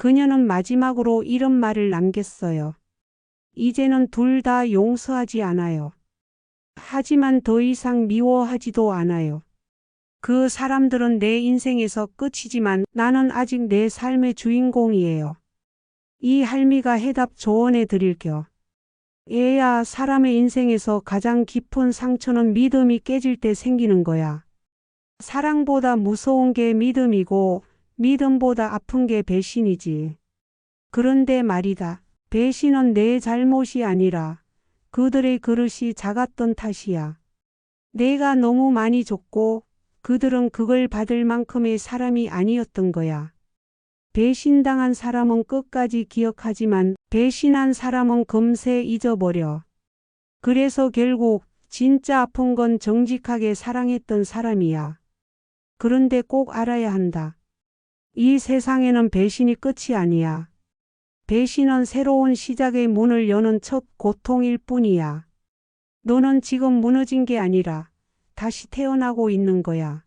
그녀는 마지막으로 이런 말을 남겼어요. 이제는 둘 다 용서하지 않아요. 하지만 더 이상 미워하지도 않아요. 그 사람들은 내 인생에서 끝이지만 나는 아직 내 삶의 주인공이에요. 이 할미가 해답 조언해 드릴겨. 애야, 사람의 인생에서 가장 깊은 상처는 믿음이 깨질 때 생기는 거야. 사랑보다 무서운 게 믿음이고, 믿음보다 아픈 게 배신이지. 그런데 말이다. 배신은 내 잘못이 아니라 그들의 그릇이 작았던 탓이야. 내가 너무 많이 줬고 그들은 그걸 받을 만큼의 사람이 아니었던 거야. 배신당한 사람은 끝까지 기억하지만 배신한 사람은 금세 잊어버려. 그래서 결국 진짜 아픈 건 정직하게 사랑했던 사람이야. 그런데 꼭 알아야 한다. 이 세상에는 배신이 끝이 아니야. 배신은 새로운 시작의 문을 여는 첫 고통일 뿐이야. 너는 지금 무너진 게 아니라 다시 태어나고 있는 거야.